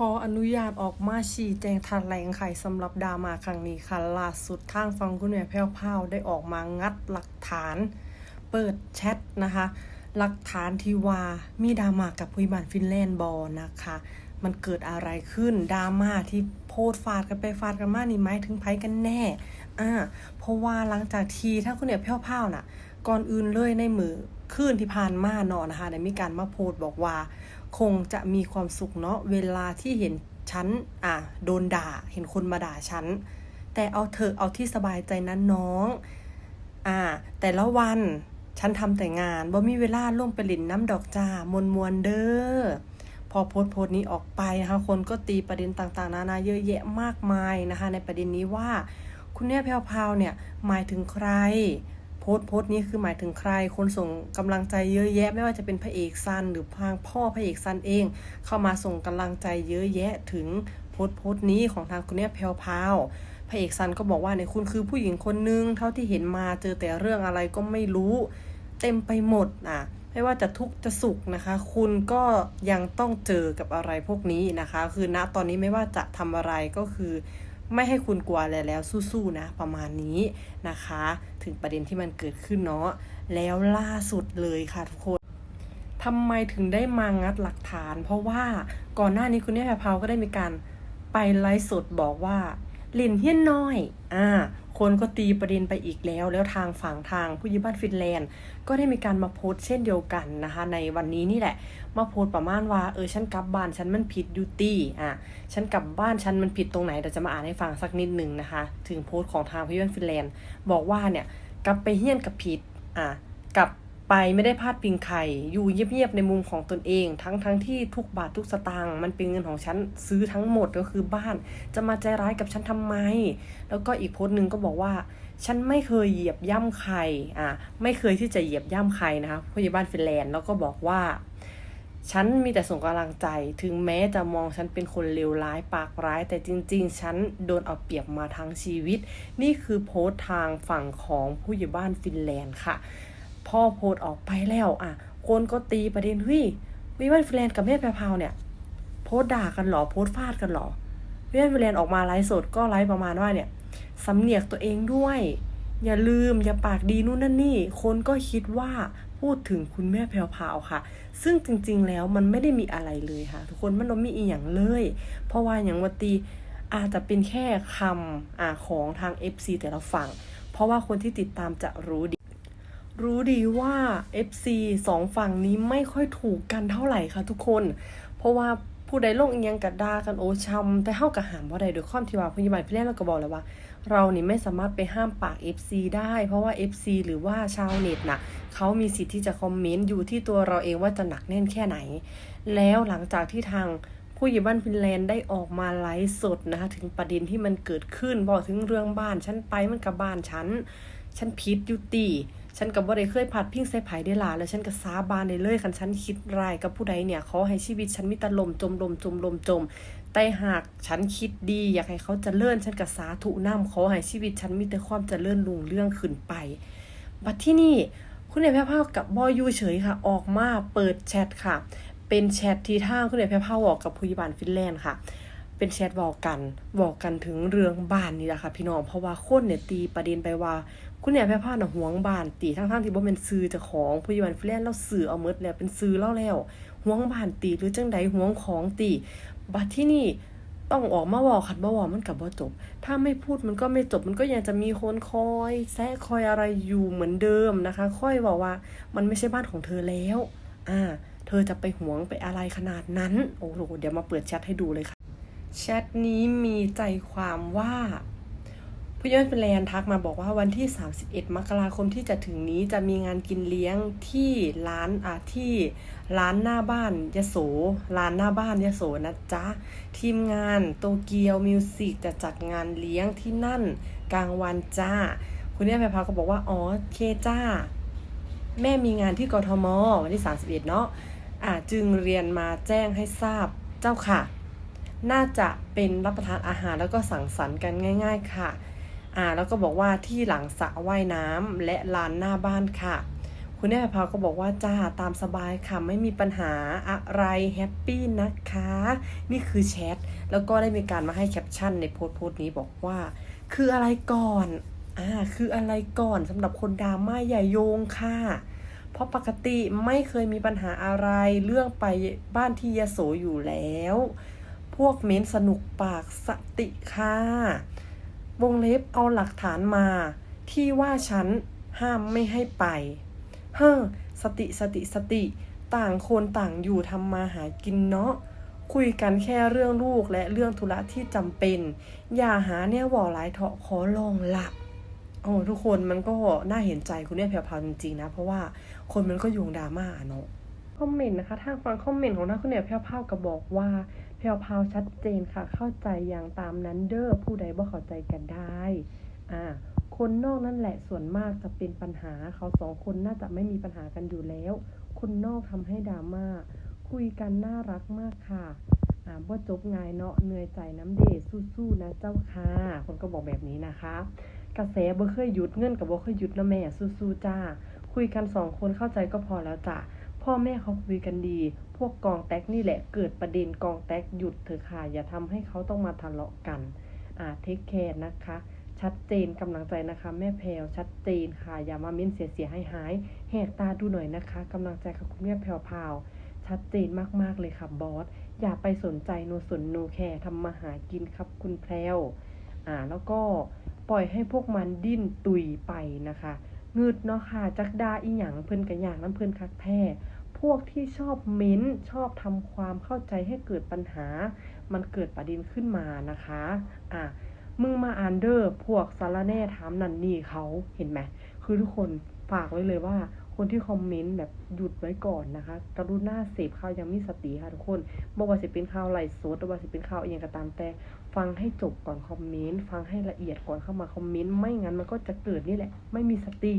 ขออนุญาตออกมาชี้แจงแถลงไขสำหรับดราม่าครั้งนี้ค่ะล่าสุดทางฟังคุณแม่แพ้วพาวได้ออกมางัดหลักฐาน เปิดแชทนะคะ หลักฐานที่ว่ามีดราม่ากับผู้บันฟินแลนด์บอนะคะ มันเกิดอะไรขึ้นดราม่าที่โพสต์ฟาดกันไปฟาดกันมานี่หมถึงไผกันแน่อ่าเพราะว่าหลังจากที่ถ้าคุณเนี่ยแพ้วพาวน่ะ ก่อนอื่นเลยในมือคืนที่ผ่านมาเนาะนะคะได้มีการมาโพสต์บอกว่า คงจะมีความสุขเนาะเวลาที่เห็นฉันอะโดนด่า เห็นคนมาด่าฉัน แต่เอาเถอะเอาที่สบายใจนะน้องอ่าแต่ละวันฉันทำแต่งานบ่มีเวลาล่วงไปหลินน้ำดอกจ้ามวลมวลเด้อพอโพสต์โพสต์นี้ออกไปนะคะคนก็ตีประเด็นต่างๆ นานาเยอะแยะมากมายนะคะ ในประเด็นนี้ว่า คุณแม่ยแพรวๆเนี่ยหมายถึงใคร พสต์โพสต์นี้คือหมายถึงใคร คนส่งกำลังใจเยอะแยะ ไม่ว่าจะเป็นพระเอกซันหรือทางพ่อพระเอกซันเอง เข้ามาส่งกำลังใจเยอะแยะถึงโพสต์โพสต์นี้ของทางคุณแม่แพรวพาวพระเอกซันก็บอกว่าเนี่ยคุณคือผู้หญิงคนนึงเท่าที่เห็นมาเจอแต่เรื่องอะไรก็ไม่รู้ เต็มไปหมดอะไม่ว่าจะทุกข์จะสุขนะคะ คุณก็ยังต้องเจอกับอะไรพวกนี้นะคะ คือณตอนนี้ไม่ว่าจะทำอะไรก็คือ ไม่ให้คุณกลัวอะไรแล้วสู้ๆนะประมาณนี้นะคะ ถึงประเด็นที่มันเกิดขึ้นเนาะแล้วล่าสุดเลยค่ะทุกคนทำไมถึงได้มางัดหลักฐาน เพราะว่าก่อนหน้านี้คุณนี่แพรพาวก็ได้มีการไปไลฟ์สดบอกว่าเล่นเฮี้ยนน้อย อ่า คนก็ตีประเด็นไปอีกแล้ว แล้วทางฝั่งทางผู้ยิบ้านฟินแลนด์ ก็ได้มีการมาโพสเช่นเดียวกันนะคะ ในวันนี้นี่แหละ มาโพสประมาณว่าเออฉันกลับบ้านฉันมันผิดดูตี้อะฉันกลับบ้านฉันมันผิดตรงไหนเดี๋ยวจะมาอ่านให้ฟังสักนิดหนึ่งนะคะ ถึงโพสของทางผู้ยิบ้านฟินแลนด์ บอกว่าเนี่ยกลับไปเฮี้ยนกับผิดอะกลับ ไปไม่ได้พลาดพิงใครอยู่เงียบๆในมุมของตนเอง ทั้งทั้งที่ทุกบาททุกสตางค์มันเป็นเงินของฉันซื้อทั้งหมดก็คือบ้าน จะมาใจร้ายกับฉันทำไม แล้วก็อีกโพสต์หนึ่งก็บอกว่า ฉันไม่เคยเหยียบย่ำใครอะไม่เคยที่จะเหยียบย่ำใครนะคะผู้ใหญ่บ้านฟินแลนด์แล้วก็บอกว่า ฉันมีแต่ส่งกำลังใจถึงแม้จะมองฉันเป็นคนเลวร้ายปากร้าย แต่จริง ๆ ฉันโดนเอาเปรียบมาทั้งชีวิต นี่คือโพสต์ทางฝั่งของผู้ใหญ่บ้านฟินแลนด์ค่ะ พ่อโพสต์ออกไปแล้วอะ คนก็ตีประเด็นเฮ้ยผู้ใหญ่บ้านฟินแลนกับแม่แพรพาวเนี่ย โพสต์ด่ากันหรอโพสต์ฟาดกันหรอผู้ใหญ่บ้านฟินแลนออกมาไลฟ์สดก็ไลฟ์ประมาณว่าเนี่ยสำเนียกตัวเองด้วย อย่าลืมอย่าปากดีนู่นนั่นนี่ คนก็คิดว่าพูดถึงคุณแม่แพรวพาวค่ะ ซึ่งจริงๆแล้วมันไม่ได้มีอะไรเลยค่ะ ทุกคนมันไม่มีอีหยังเลย เพราะว่าอย่างวัตีอาจจะเป็นแค่คำอ่าของทาง FC แต่ละฝั่ง เพราะว่าคนที่ติดตามจะรู้ดี รู้ดีว่า FC สองฝั่งนี้ไม่ค่อยถูกกันเท่าไหร่ค่ะทุกคน เพราะว่าผู้ใดลงเอียงกัดดากันโอชำแต่เฮากับหามว่าใดโดยความที่ว่าพยาบาลพี่แรกเราก็บอกแล้วว่า เรานี่ไม่สามารถไปห้ามปาก FC ได้ เพราะว่า FC หรือว่าชาวเน็ตน่ะเขามีสิทธิ์ที่จะคอมเมนต์อยู่ที่ตัวเราเองว่าจะหนักแน่นแค่ไหน แล้วหลังจากที่ทาง ผู้ใหญ่บ้านฟินแลนด์ได้ออกมาไลฟ์สดนะคะถึงประเด็นที่มันเกิดขึ้นบอกถึงเรื่องบ้านฉันไปมันกับบ้านฉันฉันผิดอยุติฉันกับว่าได้เคยผัดพิงใส่ไผ่ได้หลาแล้วฉันก็สาบานได้เลยคันฉันคิดร้ายกับผู้ใดเนี่ยขอให้ชีวิตฉันมีแต่ลมจมลมจมลมจมแต่หากฉันคิดดีอยากให้เขาจเจริญฉันก็สาธุน้ำขอให้ชีวิตฉันมีแต่ความจเจริญรุ่งเรื่องขึ้นไปบัดที่นี่คุณเอกแพรวพราวกับบอยยูเฉยค่ะ ออกมาเปิดแชทค่ะ เป็นแชทที่ทางคุณเอกแพรวพาบอกกับผู้ยิบานฟินแลนด์ค่ะ เป็นแชทบอกกันบอกกันถึงเรื่องบ้านนี่แหละค่ะพี่น้องเพราะว่าคนเนี่ยตีประเด็นไปว่าคุณเนี่ยแพ้ผ้าน่ะหวงบ้านตีทั้งๆที่บ่เป็นซื้อจ้าของผู้ยิบานฟินแลนด์เราซื้อเอาหมดแล้วเป็นซื้อเล่าแล้วหวงบ้านตีหรือจังใดหวงของตีบัดที่นี่ต้องออกมาบอกขัดบ่บอกมันกับบ่จบ ถ้าไม่พูดมันก็ไม่จบ มันก็ยังจะมีคนคอยแซะคอยอะไรอยู่เหมือนเดิมนะคะ ค่อยบอกว่ามันไม่ใช่บ้านของเธอแล้ว อ่า เธอจะไปหวงไปอะไรขนาดนั้น โอ้โห เดี๋ยวมาเปิดแชทให้ดูเลยค่ะ แชทนี้มีใจความว่าผู้ยอดเป็นแลนทักมาบอกว่าวันที่ 31 มกราคมที่จะถึงนี้จะมีงานกินเลี้ยงที่ร้านอ่าที่ร้านหน้าบ้านยโส ร้านหน้าบ้านยโสนะจ๊ะ ทีมงานโตเกียวมิวสิกจะจัดงานเลี้ยงที่นั่นกลางวันจ้า คุณเนี่ยแพรพาก็บอกว่า อ๋อเคจ้า แม่มีงานที่กทมวันที่ 31 เนาะ จึงเรียนมาแจ้งให้ทราบเจ้าค่ะ น่าจะเป็นรับประทานอาหารแล้วก็สังสรรค์กันง่าย ๆค่ะอ่าแล้วก็บอกว่าที่หลังสระว่ายน้ำและลานหน้าบ้านค่ะ คุณแม่พาก็บอกว่าจ้าตามสบายค่ะ ไม่มีปัญหาอะไรแฮปปี้นะคะ นี่คือแชทแล้วก็ได้มีการมาให้แคปชั่นในโพสต์โพสต์นี้บอกว่า คืออะไรก่อนอ่าคืออะไรก่อนสำหรับคนดราม่าอย่โยงค่ะ เพราะปกติไม่เคยมีปัญหาอะไรเรื่องไปบ้านที่ยโสอยู่แล้ว พวกเม้นสนุกปากสติค่ะ วงเล็บเอาหลักฐานมา ที่ว่าฉันห้ามไม่ให้ไป เฮ้อสติสติสติ ต่างคนต่างอยู่ทำมาหากินเนาะคุยกันแค่เรื่องลูกและเรื่องธุระที่จำเป็น อย่าหาเนี่ยว่อหลายเถาะขอลองละ โอ้ทุกคนมันก็น่าเห็นใจคุณเนี่ยแพรวๆจริงๆนะ เพราะว่าคนมันก็โยงดราม่าเนาะคอมเมนต์นะคะทางฟังคอมเมนต์ของนักคุณเนี่ยแพรวๆก็บอกว่าแพรวๆชัดเจนค่ะ เข้าใจอย่างตามนั้นเด้อผู้ใดบ่เข้าใจกันได้อ่าคนนอกนั่นแหละส่วนมากจะเป็นปัญหาเขาสองคนน่าจะไม่มีปัญหากันอยู่แล้ว คนนอกทำให้ดราม่าคุยกันน่ารักมากค่ะอ่าว่าจบง่ายเนาะเหนื่อยใจน้ำเดชสู้ๆนะเจ้าค่ะคนก็บอกแบบนี้นะคะ กระแสบ่เคยหยุดเงินกับบ่เคยหยุดนะแม่สู้ๆจ้า คุยกันสองคนเข้าใจก็พอแล้วจ้ะพ่อแม่เขาคุยกันดี พวกกองแตกนี่แหละเกิดประเด็นกองแตกหยุดเถอะค่ะอย่าทำให้เขาต้องมาทะเลาะกันอ่าเทคแคร์นะคะ ชัดเจนกำลังใจนะคะ แม่แพรวชัดเจนค่ะ อย่ามาเม้นเสียเสียหายหายแหกตาดูหน่อยนะคะกำลังใจค่ะคุณแม่แพรวพาวชัดเจนมากๆเลยค่ะบอสอย่าไปสนใจโนสนโนแคร์ทำมาหากินครับคุณแพรวอ่าแล้วก็ ปล่อยให้พวกมันดิ้นตุยไปนะคะงืดเนาะค่ะจักดาอีหยังเพิ่นกะอย่างน้ำเพิ่นคักแท้พวกที่ชอบเม้นชอบทำความเข้าใจให้เกิดปัญหา มันเกิดประเด็นขึ้นมานะคะอะมึงมาอ่านเดอร์พวกสารแน่ถามนันนี่เขาเห็นไหมคือทุกคนฝากไว้เลยว่า คนที่คอมเมนต์แบบหยุดไว้ก่อนนะคะ กรุณาเสพข่าวยังมีสติค่ะทุกคนบอกว่าสิเป็นข่าวไลฟ์สดหรือว่าสิเป็นข่าวอหย่างก็ตามแต่ ฟังให้จบก่อนคอมเมนต์ ฟังให้ละเอียดก่อนเข้ามาคอมเมนต์ ไม่งั้นมันก็จะเกิดนี่แหละ ไม่มีสติ